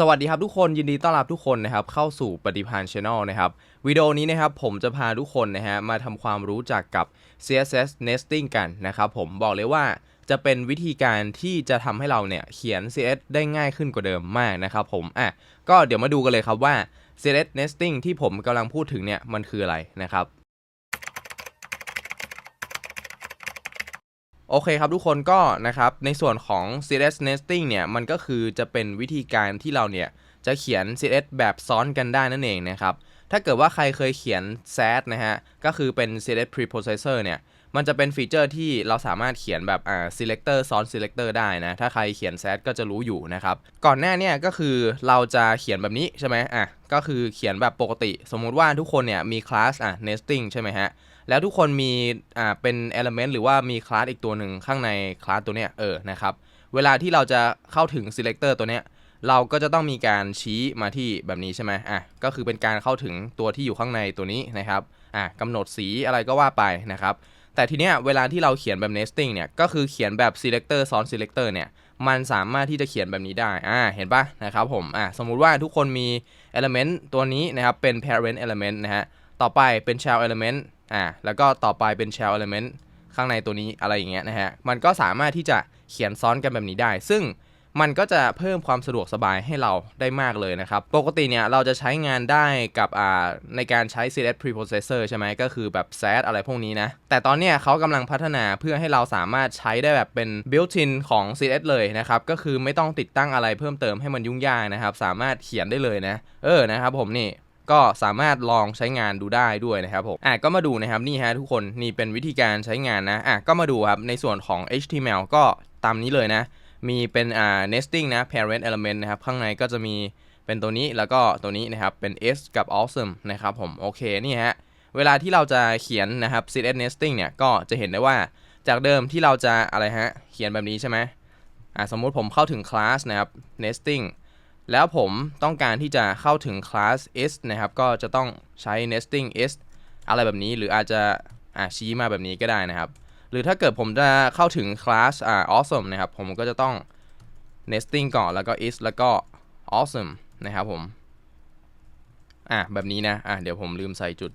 สวัสดีครับทุกคนยินดีต้อนรับทุกคนนะครับเข้าสู่ปฏิพันธ์ Channel นะครับวิดีโอนี้นะครับผมจะพาทุกคนนะฮะมาทำความรู้จักกับ CSS nesting กันนะครับผมบอกเลยว่าจะเป็นวิธีการที่จะทำให้เราเนี่ยเขียน CSS ได้ง่ายขึ้นกว่าเดิมมากนะครับผมอะก็เดี๋ยวมาดูกันเลยครับว่า CSS nesting ที่ผมกำลังพูดถึงเนี่ยมันคืออะไรนะครับ โอเคครับทุกคนก็นะครับในส่วนของ CSS nesting เนี่ยมันก็คือจะเป็นวิธีการที่เราเนี่ยจะเขียน CSS แบบซ้อนกันได้นั่นเองนะครับ ถ้าเกิดว่าใครเคยเขียน SAT นะฮะ ก็คือเป็น CSS preprocessor เนี่ย มันจะเป็นฟีเจอร์ที่เราสามารถเขียนแบบอ่า selector ซ้อน selector ได้นะ ถ้าใครเขียน SAT ก็จะรู้อยู่นะครับ ก่อนหน้าเนี่ยก็คือเราจะเขียนแบบนี้ใช่ไหมอะ ก็คือเขียนแบบปกติ สมมุติว่าทุกคนเนี่ยมีคลาสอะ nesting ใช่ไหมฮะ แล้วทุกคนมีอ่าเป็น element หรือว่ามีคลาสอีกตัวหนึ่งข้างในคลาสตัวเนี้ยเออนะครับ เวลาที่เราจะเข้าถึง selector ตัวเนี้ยเราก็จะต้องมีการชี้มาที่แบบนี้ใช่ไหมอะ ก็คือเป็นการเข้าถึงตัวที่อยู่ข้างในตัวนี้นะครับ อะกำหนดสีอะไรก็ว่าไปนะครับ แต่ทีเนี้ยเวลาที่เราเขียนแบบ nesting เนี่ยก็คือเขียนแบบ selector ซ้อน selector เนี่ยมันสามารถที่จะเขียนแบบนี้ได้ อ่า เห็นปะนะครับผม อ่า สมมุติว่าทุกคนมี element ตัวนี้นะครับ เป็น parent element นะฮะ ต่อไปเป็น child element อ่า แล้วก็ต่อไปเป็น child element ข้างในตัวนี้อะไรอย่างเงี้ยนะฮะ มันก็สามารถที่จะเขียนซ้อนกันแบบนี้ได้ ซึ่ง มันก็จะเพิ่มความสะดวกสบายให้เราได้มากเลยนะครับ ปกติเนี่ยเราจะใช้งานได้กับอ่าในการใช้ CSS preprocessor ใช่ไหมก็คือแบบ SAT อะไรพวกนี้นะ แต่ตอนเนี้ยเขากำลังพัฒนาเพื่อให้เราสามารถใช้ได้แบบเป็น built-in ของ CSS เลยนะครับ ก็คือไม่ต้องติดตั้งอะไรเพิ่มเติมให้มันยุ่งยากนะครับ สามารถเขียนได้เลยนะ เออนะครับผมนี่ก็สามารถลองใช้งานดูได้ด้วยนะครับผม อะก็มาดูนะครับนี่ฮะทุกคนนี่เป็นวิธีการใช้งานนะ อะก็มาดูครับในส่วนของ HTML ก็ตามนี้เลยนะ มีเป็นอ่า nesting นะ parent element นะครับ ข้างในก็จะมีเป็นตัวนี้แล้วก็ตัวนี้นะครับ เป็น s กับ awesome นะครับผม โอเค นี่ฮะ เวลาที่เราจะเขียนนะครับ CSS nesting เนี่ย ก็จะเห็นได้ว่าจากเดิมที่เราจะอะไรฮะ เขียนแบบนี้ใช่ไหมอ่าสมมุติผมเข้าถึง class นะครับ nesting แล้วผมต้องการที่จะเข้าถึง class s นะครับ ก็จะต้องใช้ nesting s อะไรแบบนี้หรืออาจจะอ่าชี้มาแบบนี้ก็ได้นะครับ รือถ้าเกิดผมจะเข้าถึง class อ่า awesome นะครับ ผมก็จะต้อง nesting ก่อนแล้วก็ is แล้วก็ awesome นะครับผม อะแบบนี้นะ อะเดี๋ยวผมลืมใส่จุด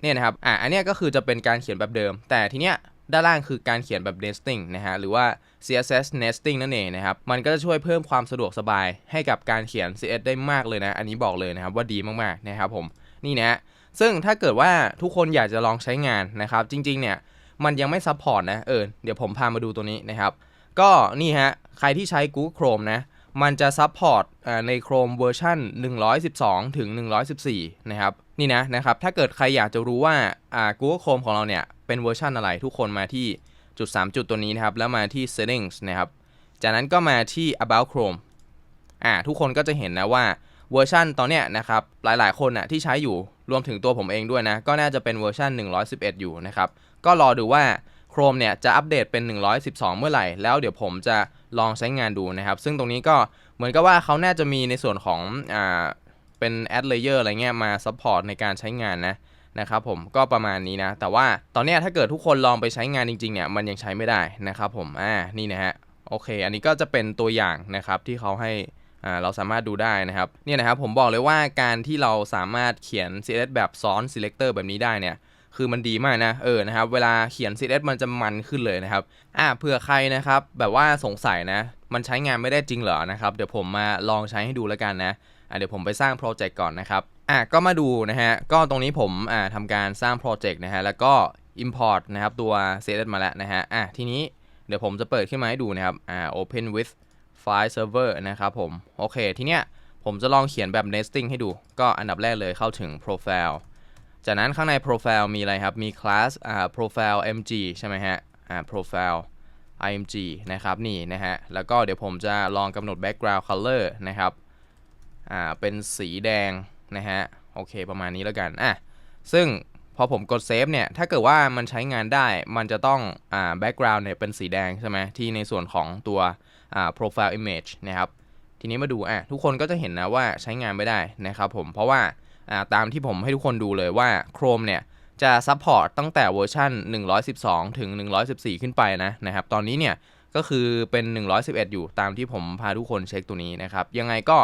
เนี่ยนะครับ อะอันเนี้ยก็คือจะเป็นการเขียนแบบเดิม แต่ทีเนี้ยด้านล่างคือการเขียนแบบ nesting นะฮะ หรือว่า CSS nesting นั่นเองนะครับ มันก็จะช่วยเพิ่มความสะดวกสบายให้กับการเขียน CSS ได้มากเลยนะ อันนี้บอกเลยนะครับว่าดีมากๆนะครับผม นี่นะ ซึ่งถ้าเกิดว่าทุกคนอยากจะลองใช้งานนะครับ จริง ๆ เนี่ย มันยังไม่ซัพพอร์ตนะ เออ เดี๋ยวผมพามาดูตัวนี้นะครับ ก็นี่ฮะ ใครที่ใช้ Google Chrome นะ มันจะซัพพอร์ตใน Chrome เวอร์ชัน112 ถึง 114 นะครับ นี่นะนะครับ ถ้าเกิดใครอยากจะรู้ว่าอ่า Google Chrome ของเราเนี่ย เป็นเวอร์ชันอะไรทุกคนมาที่จุด 3 จุดตัวนี้นะครับ แล้วมาที่ settings นะครับ จากนั้นก็มาที่ about Chrome อ่า ทุกคนก็จะเห็นนะว่าเวอร์ชันตอนเนี้ยนะครับ หลายๆ คนน่ะที่ใช้อยู่ รวมถึงตัวผมเองด้วยนะ ก็น่าจะเป็นเวอร์ชัน111 อยู่นะครับ ก็รอดูว่า Chrome เนี่ยจะอัปเดตเป็น 112 เมื่อไหร่ แล้วเดี๋ยวผมจะลองใช้งานดูนะครับ ซึ่งตรงนี้ก็เหมือนกับว่าเขาน่าจะมีในส่วนของอ่าเป็น Add Layer อะไรเงี้ยมา support ในการใช้งานนะนะครับผมก็ประมาณนี้นะ แต่ว่าตอนนี้ถ้าเกิดทุกคนลองไปใช้งานจริงๆเนี่ยมันยังใช้ไม่ได้นะครับผมอ่านี่นะฮะโอเค อันนี้ก็จะเป็นตัวอย่างนะครับที่เขาให้ เราสามารถดูได้นะครับเนี่ยนะครับผมบอกเลยว่าการที่เราสามารถเขียน CSS แบบซ้อน selector แบบนี้ได้เนี่ยคือมันดีมากนะเออนะครับเวลาเขียน CSS มันจะมันขึ้นเลยนะครับอ่าเผื่อใครนะครับแบบว่าสงสัยนะ มันใช้งานไม่ได้จริงเหรอนะครับเดี๋ยวผมมาลองใช้ให้ดูแล้วกันนะอ่าเดี๋ยวผมไปสร้างโปรเจกต์ก่อนนะครับอะก็มาดูนะฮะก็ตรงนี้ผมอ่าทำการสร้างโปรเจกต์นะฮะแล้วก็ import นะครับตัว CSS มาแล้วนะฮะอะทีนี้เดี๋ยวผมจะเปิดขึ้นมาให้ดูนะครับอ่า open with file server นะครับผม โอเค ทีเนี้ยผมจะลองเขียนแบบ nesting ให้ดู ก็อันดับแรกเลยเข้าถึง profile จากนั้นข้างใน profile มีอะไรครับ มี class อ่า profile mg ใช่ไหมฮะ อ่า profile img นะครับ นี่นะฮะ แล้วก็เดี๋ยวผมจะลองกำหนด background color นะครับ อ่า เป็นสีแดงนะฮะ โอเค ประมาณนี้แล้วกัน อะ ซึ่งพอผมกดเซฟเนี่ย ถ้าเกิดว่ามันใช้งานได้ มันจะต้อง อ่า background เนี่ยเป็นสีแดงใช่ไหมที่ในส่วนของตัว profile image นะครับ ทีนี้มาดูอะทุกคนก็จะเห็นนะว่าใช้งานไม่ได้นะครับผม เพราะว่าอ่าตามที่ผมให้ทุกคนดูเลยว่า Chrome เนี่ยจะซัพพอร์ตตั้งแต่เวอร์ชัน112 ถึง 114 ขึ้นไปนะนะครับ ตอนนี้เนี่ย ก็คือเป็น 111 อยู่ตามที่ผมพาทุกคนเช็คตัวนี้นะครับ ยังไงก็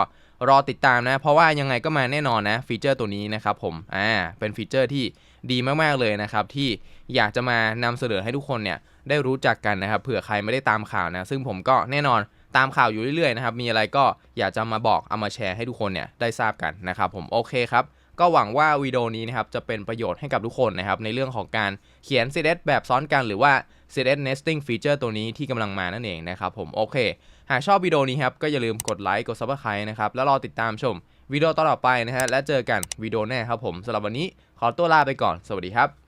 รอติดตามนะ เพราะว่ายังไงก็มาแน่นอนนะฟีเจอร์ตัวนี้นะครับผม อ่า เป็นฟีเจอร์ที่ดีมากๆเลยนะครับ ที่อยากจะมานำเสนอให้ทุกคนเนี่ยได้รู้จักกันนะครับ เผื่อใครไม่ได้ตามข่าวนะ ซึ่งผมก็แน่นอนตามข่าวอยู่เรื่อยๆนะครับ มีอะไรก็อยากจะมาบอกเอามาแชร์ให้ทุกคนเนี่ยได้ทราบกันนะครับผม โอเคครับ ก็หวังว่าวิดีโอนี้นะครับจะเป็นประโยชน์ให้กับทุกคนนะครับในเรื่องของการเขียน CSS แบบซ้อนกันหรือว่า CSS nesting feature ตัวนี้ที่กำลังมานั่นเองนะครับผมโอเค หากชอบวิดีโอนี้ครับ ก็อย่าลืมกดไลค์กด subscribe นะครับ แล้วรอติดตามชมวิดีโอต่อไปนะฮะและเจอกันวิดีโอหน้าครับผมสำหรับวันนี้ขอตัวลาไปก่อนสวัสดีครับ